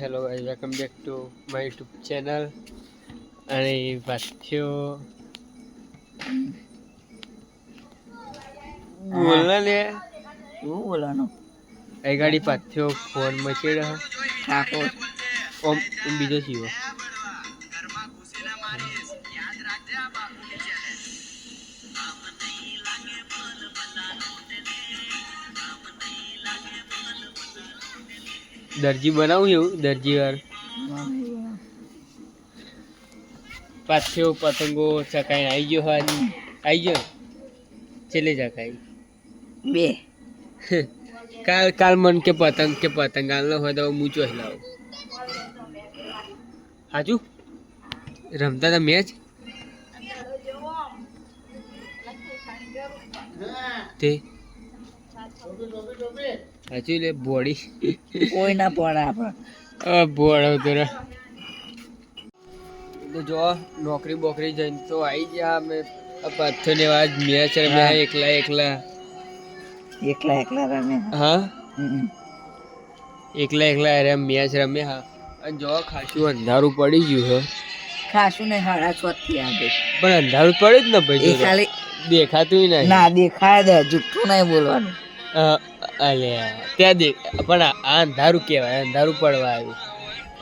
Hello guys welcome back to my YouTube channel. અને પાછ્યો બોલ ને લે. શું બોલાનો એ ગાડી પાછ્યો ફોન મચી રહ્યો ઠાકોર ઓમ બીજો જીવો. દરજી બનાવું એવું? દરજી વાર. પાછો પતંગો ચકાઈ આવી ગયો હોય આવી ગયો? ચેલે ચકાઈ બે. કાલ કાલ મન કે પતંગ કે પતંગ આલો હોય તો હું ચોઈ લાવું. હાજુ રમતા હતા મેચ તે હાજુ લે બોડી. કોઈ ના પડે આપણે. બોડ આવતો રે તો જો નોકરી બોકરી જઈને તો આવી ગયા અમે. પાથો ને આજ મેચ રમ્યા એકલા એકલા. એકલા એકલા રમે. હા? એકલા એકલા અરે મેચ રમ્યા હા. અને જો ખાસું અંધારું પડી ગયું હે. ખાસું ને સાડા છ થી આવે પણ અંધારું પડ્યું જ ને ભાઈ ખાલી દેખાતું ના દેખાય દે જુઠ્ઠું નહીં બોલવાનું. અ, અલ્યા ત્યાં દેખ પણ આ અંધારું કહેવાય અંધારું પડવા આવ્યું.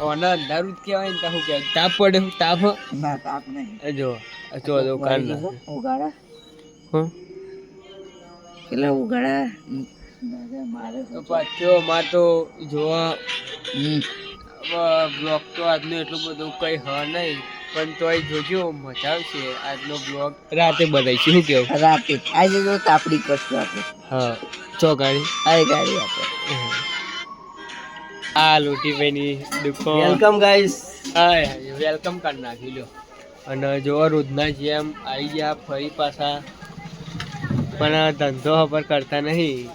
ઓને અંધારું જ કહેવાય ને તો શું કહેવાય? તાપ પડે શું તાપ? ના તાપ નહીં. જો જો જો કાન ઉગાડા હં? કેટલા ઉગાડા. મારે તો પાછો માર તો જોવા બ્લોક તો આજનો એટલું બધું કઈ હ નહીં. પણ તોય જોજો મજા આવશે આજનો બ્લોગ રાતે બનાવીશું. શું કેવું? રાતે. આજે જો તાપડી કરશું આપણે. હા. ચો ગાડી? આ ગાડી આપણે. આ લોટીભાઈની દુકાન. વેલકમ ગાઈસ હા વેલકમ કરી નાખી લ્યો. અને જો રોજના જેમ આવી ગયા ફરી પાછા. પણ આ ધંધો ખબર કરતા નહીં.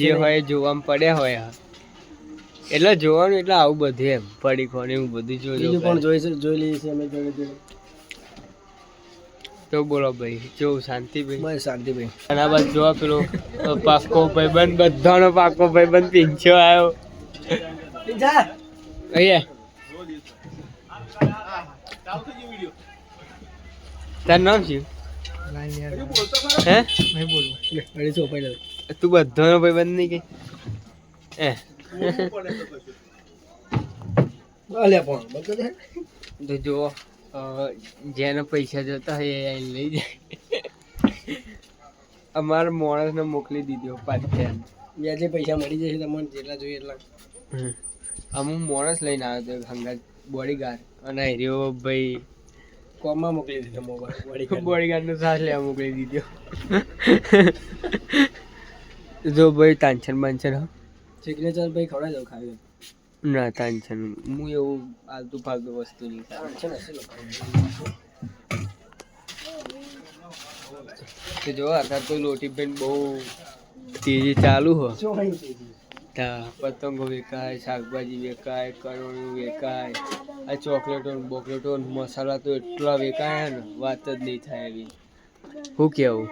જે હોય જોવામાં પડ્યા હોય. એટલે જોવાનું એટલે આવું બધું એમ પડી ખોને એવું બધું જોજો જોઈ જોઈ લઈએ છીએ અમે જોડે જોડે તો બોલો ભાઈ જો શાંતિ ભાઈ? બસ શાંતિ ભાઈ. અને આ બાજુ જોવા પેલો પાકો ભાઈ ભાઈબંધ બધાનો પાક્કો ભાઈબંધ પીંછો આવ્યો. અહીંયા. તારું નામ શું? હે? તું બધાનો ભાઈબંધ નહીં કે? હે તો જો જેને પૈસા જોતા હોય એ લઈ જાય. અમારા માણસને મોકલી દીધો પાછળ વ્યાજે પૈસા મળી જશે તમને જેટલા જોઈએ એટલા. અમુક માણસ લઈને આવ્યો હતો હંગાત બોડીગાર્ડ અને હીરો ભાઈ. કોમમાં મોકલી દીધો મોબાઈલ બોડીગાર્ડ નો સાથ લેવા મોકલી દીધો. જો ભાઈ તાંછન બાંછન હા. સિગ્નેચર ભાઈ ખવડાવી દઉં ખાવી ના તાંછન હું એવું આલતું ફાલતું વસ્તુ નહીં છે ને તો જો અત્યારે તો લોટી બેન બહુ તેજી ચાલુ હો. તા પતંગો વેકાય શાકભાજી વેકાય કરોણું વેકાય આ ચોકલેટો બોકલેટો મસાલા તો એટલા વેકાયા ને વાત જ નહીં થાય એવી. શું કેવું?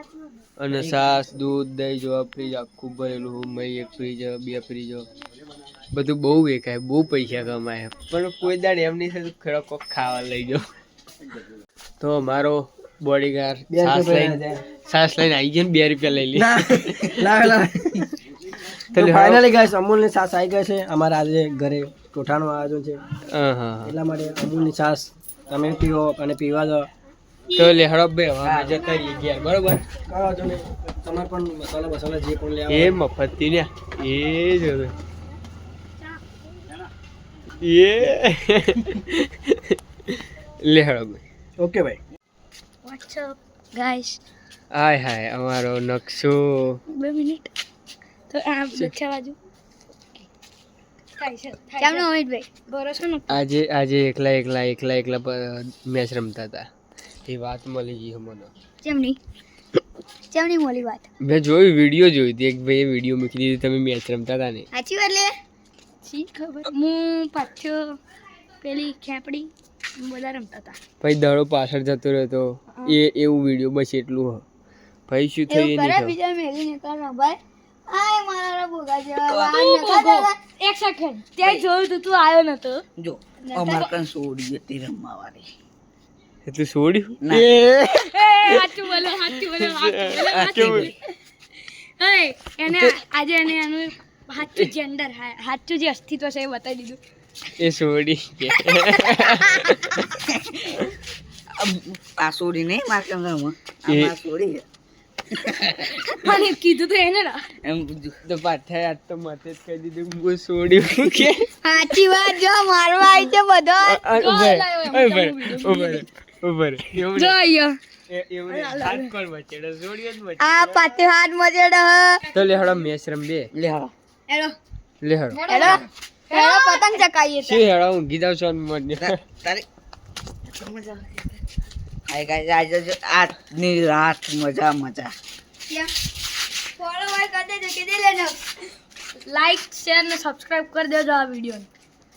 અને છાસ દૂધ દહીં જેવા ફ્રીજ આખું ભરેલું મહી એક ફ્રીજ બે ફ્રીજો બધું બહુ વેચાય બહુ પૈસા કમાય. પણ કોઈ દાડ એમ નહીં થતું ખરો કોક ખાવા લઈ જાઓ તો મારો બોડીગાર્ડ છાસ લઈને છાસ લઈને આવી ગયો ને બે રૂપિયા લઈ લે. લાવે લાવે. ફાઇનલી ગાઈસ અમૂલની છાસ આવી ગઈ છે. અમારા આજે ઘરે કોઠાનું આયોજન છે. એટલા માટે અમૂલની છાસ તમે પીવો અને પીવા દો. તો લે હડો બે હવે અમે જતા રહીએ ગયા બરોબર? તમારે પણ મસાલા મસાલા જે પણ લેવા એ મફતી ને એ જ હવે. એ લે હડો ભાઈ ઓકે ભાઈ. What's up, guys? હાય હાય અમારો નકશો. બે મિનિટ. તો આ નકશા બાજુ આજે આજે એકલા એકલા એકલા એકલા મેચ રમતા હતા. એ વાત મળી ગઈ મને. ચેમની? ચેમની મળી વાત? મેં જોયું વીડિયો જોઈ હતી. એક ભાઈએ વીડિયો મૂકી દીધી. તમે મેચ રમતા હતા ને? સાચી વાત લે. શી ખબર. હું પાછો પેલી ખેપડી બધા રમતા હતા. ભાઈ દડો પાછળ જતો રહ્યો એ એવું વીડિયો બસ એટલું હ. ભાઈ શું થયું એવું નહીં ખબર બીજા મેલી ને કર ભાઈ આય મારા ભોગા જેવા વાળ એક સેકન્ડ ત્યાં જોયું તું તું આવ્યો નતો. જો અમાર કન સોડી હતી રમવાવાળી એ તું છોડ્યું. એ. સાચું બોલો સાચું બોલો સાચું બોલો સાચું બોલો. અરે એને આજે એને એનું સાચું જેન્ડર સાચું જે અસ્તિત્વ છે એ બતાવી દીધું. એ છોડી આ સોડી નહીં માર કન આ સોડી છે. કીધું તો એને ના. એમ તો પાછા આજ તો મતે જ કહી દીધું હું છોડ્યું કે? સાચી વાત જો મારવા આવી છે બધો. જો. આ પાતે હાથ મજેડ તો લે હળો બે. લેહડો લે હાલો હેલો લે હળો હેલો હેલો પતંગ ચકાઈએ ઊંઘી જાવ છો ને. મને તારી આય ગાઈસ આજે આજની રાત મજા મજા. ફોલો ભાઈ કરી દેજો કીધી લેજો. લાઈક શેર ને સબસ્ક્રાઇબ કરી દેજો આ વીડિયો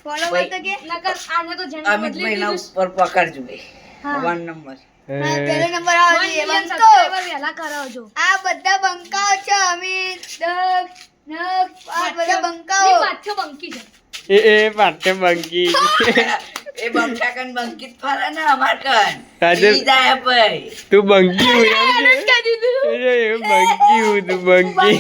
ફોલો ભાઈ તો કે નકર આને તો જેન્ડર બદલી દીધું ઉપર પકડજો ભાઈ. હા. One number. પહેલો નંબર આવો જોઈએ બંકો વહેલા કરાવજો. આ બધા બંકાઓ છે અમિત દક્ષ નક્ષ આ બધા બંકાઓ. પાછો બંકી છે. એ એ પાછો બંકી. એ બંકાકન બંકિત ફરે ને અમાર કન જાય ભાઈ. તું બંકી હું છે એ બંકી હું તું બંકી.